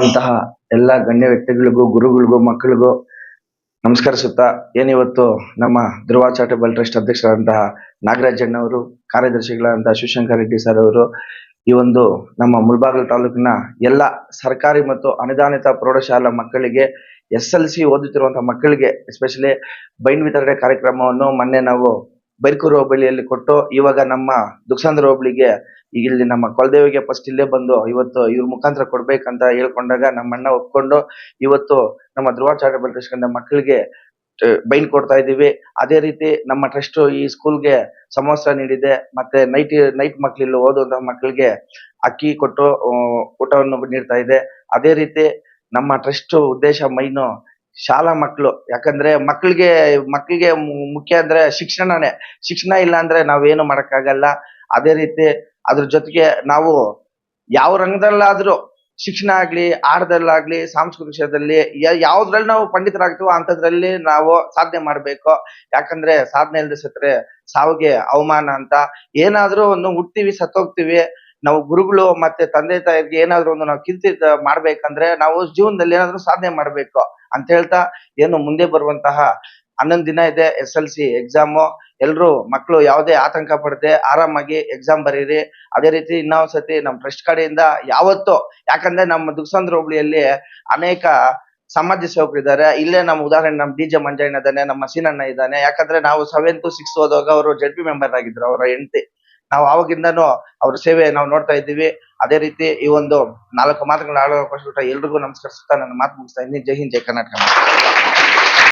ಇರುವಂತಹ ಎಲ್ಲ ಗಣ್ಯ ವ್ಯಕ್ತಿಗಳಿಗೂ, ಗುರುಗಳಿಗೂ, ಮಕ್ಕಳಿಗೂ ನಮಸ್ಕರಿಸುತ್ತಾ ಏನಿವತ್ತು ನಮ್ಮ ಧ್ರುವ ಚಾರಿಟಬಲ್ ಟ್ರಸ್ಟ್ ಅಧ್ಯಕ್ಷರಾದಂತಹ ನಾಗರಾಜ್ ಅಣ್ಣವರು, ಕಾರ್ಯದರ್ಶಿಗಳಾದಂತಹ ಶಿವಶಂಕರ್ ರೆಡ್ಡಿ ಸರ್ ಅವರು ಈ ಒಂದು ನಮ್ಮ ಮುಳಬಾಗಿಲು ತಾಲೂಕಿನ ಎಲ್ಲ ಸರ್ಕಾರಿ ಮತ್ತು ಅನುದಾನಿತ ಪ್ರೌಢಶಾಲಾ ಮಕ್ಕಳಿಗೆ, ಎಸ್ ಎಲ್ ಸಿ ಓದುತ್ತಿರುವಂತಹ ಮಕ್ಕಳಿಗೆ ಎಸ್ಪೆಷಲಿ ಬೈಂಡ್ ವಿತರಣೆ ಕಾರ್ಯಕ್ರಮವನ್ನು ಮೊನ್ನೆ ನಾವು ಬೈರ್ಕೂರು ಹೋಬಳಿಯಲ್ಲಿ ಕೊಟ್ಟು ಇವಾಗ ನಮ್ಮ ದುಕ್ಸಾಂದ್ರ ಹೋಬಳಿಗೆ ಇಲ್ಲಿ ನಮ್ಮ ಕೊಲದೇವಿಗೆ ಫಸ್ಟ್ ಇಲ್ಲೇ ಬಂದು ಇವತ್ತು ಇವ್ರ ಮುಖಾಂತರ ಕೊಡ್ಬೇಕಂತ ಹೇಳ್ಕೊಂಡಾಗ ನಮ್ಮ ಅಣ್ಣ ಒಪ್ಕೊಂಡು ಇವತ್ತು ನಮ್ಮ ಧ್ರುವ ಚಾರಿಟಬಲ್ ಟ್ರಸ್ಟ್ ಮಕ್ಕಳಿಗೆ ಬೈನ್ ಕೊಡ್ತಾ ಇದೀವಿ ಅದೇ ರೀತಿ ನಮ್ಮ ಟ್ರಸ್ಟ್ ಈ ಸ್ಕೂಲ್ಗೆ ಸಮವಸ್ತ್ರ ನೀಡಿದೆ. ಮತ್ತೆ ನೈಟ್ ನೈಟ್ ಮಕ್ಕಳಿಲ್ಲ ಓದುವಂತಹ ಮಕ್ಕಳಿಗೆ ಅಕ್ಕಿ ಕೊಟ್ಟು ಊಟವನ್ನು ನೀಡ್ತಾ ಇದೆ. ಅದೇ ರೀತಿ ನಮ್ಮ ಟ್ರಸ್ಟ್ ಉದ್ದೇಶ ಮೈನು ಶಾಲಾ ಮಕ್ಕಳು ಯಾಕಂದ್ರೆ ಮಕ್ಕಳಿಗೆ ಮಕ್ಕಳಿಗೆ ಮುಖ್ಯ ಅಂದ್ರೆ ಶಿಕ್ಷಣನೇ. ಶಿಕ್ಷಣ ಇಲ್ಲ ಅಂದ್ರೆ ನಾವೇನು ಮಾಡಕ್ಕಾಗಲ್ಲ. ಅದೇ ರೀತಿ ಅದ್ರ ಜೊತೆಗೆ ನಾವು ಯಾವ ರಂಗದಲ್ಲಾದ್ರೂ ಶಿಕ್ಷಣ ಆಗ್ಲಿ, ಆಟದಲ್ಲಾಗ್ಲಿ, ಸಾಂಸ್ಕೃತಿಕ ವಿಷಯದಲ್ಲಿ ಯಾವ್ದ್ರಲ್ಲಿ ನಾವು ಪಂಡಿತರಾಗ್ತೀವೋ ಅಂತದ್ರಲ್ಲಿ ನಾವು ಸಾಧನೆ ಮಾಡ್ಬೇಕು. ಯಾಕಂದ್ರೆ ಸಾಧನೆ ಇಲ್ಲದೆ ಸತ್ರೆ ಸಾವಿಗೆ ಅವಮಾನ ಅಂತ ಏನಾದ್ರೂ ಒಂದು ಹುಟ್ತೀವಿ, ಸತ್ತೋಗ್ತೀವಿ. ನಾವು ಗುರುಗಳು ಮತ್ತೆ ತಂದೆ ತಾಯಿಗೆ ಏನಾದ್ರು ಒಂದು ನಾವು ಕೀರ್ತಿ ಮಾಡ್ಬೇಕಂದ್ರೆ ನಾವು ಜೀವನದಲ್ಲಿ ಏನಾದ್ರು ಸಾಧನೆ ಮಾಡ್ಬೇಕು ಅಂತ ಹೇಳ್ತಾ ಏನು ಮುಂದೆ ಬರುವಂತಹ ಹನ್ನೊಂದು ದಿನ ಇದೆ ಎಸ್ ಎಲ್ ಸಿ ಎಕ್ಸಾಮು ಎಲ್ರು ಮಕ್ಕಳು ಯಾವುದೇ ಆತಂಕ ಪಡದೆ ಆರಾಮಾಗಿ ಎಕ್ಸಾಮ್ ಬರೀರಿ. ಅದೇ ರೀತಿ ಇನ್ನೊಂದ್ಸತಿ ನಮ್ಮ ಟ್ರಸ್ಟ್ ಕಡೆಯಿಂದ ಯಾವತ್ತೋ, ಯಾಕಂದ್ರೆ ನಮ್ಮ ದುಕ್ಸಂದ್ರ ಹೋಬಳಿಯಲ್ಲಿ ಅನೇಕ ಸಮಾಜ ಸೇವಕರು ಇದ್ದಾರೆ ಇಲ್ಲೇ ನಮ್ಮ ಉದಾಹರಣೆ ನಮ್ಮ ಡಿ ಜೆ ಮಂಜಣ್ಣ ಇದ್ದಾನೆ, ನಮ್ಮ ಸೀನಣ್ಣ ಇದ್ದಾನೆ. ಯಾಕಂದ್ರೆ ನಾವು ಸೆವೆಂತ್ ಸಿಕ್ಸ್ ಹೋದಾಗ ಅವರು ಜಡ್ ಪಿ ಮೆಂಬರ್ ಆಗಿದ್ರು, ಅವರ ಹೆಂಡತಿ. ನಾವು ಅವಾಗಿಂದನೂ ಅವ್ರ ಸೇವೆ ನಾವು ನೋಡ್ತಾ ಇದ್ದೀವಿ. ಅದೇ ರೀತಿ ಈ ಒಂದು ನಾಲ್ಕು ಮಾತುಗಳನ್ನ ಆಡೋ ಎಲ್ರಿಗೂ ನಮಸ್ಕರಿಸುತ್ತಾ ನನ್ನ ಮಾತು ಮುಗಿಸ್ತಾ ಇದ್ದೀನಿ. ಜೈ ಹಿಂದ್, ಜೈ ಕರ್ನಾಟಕ.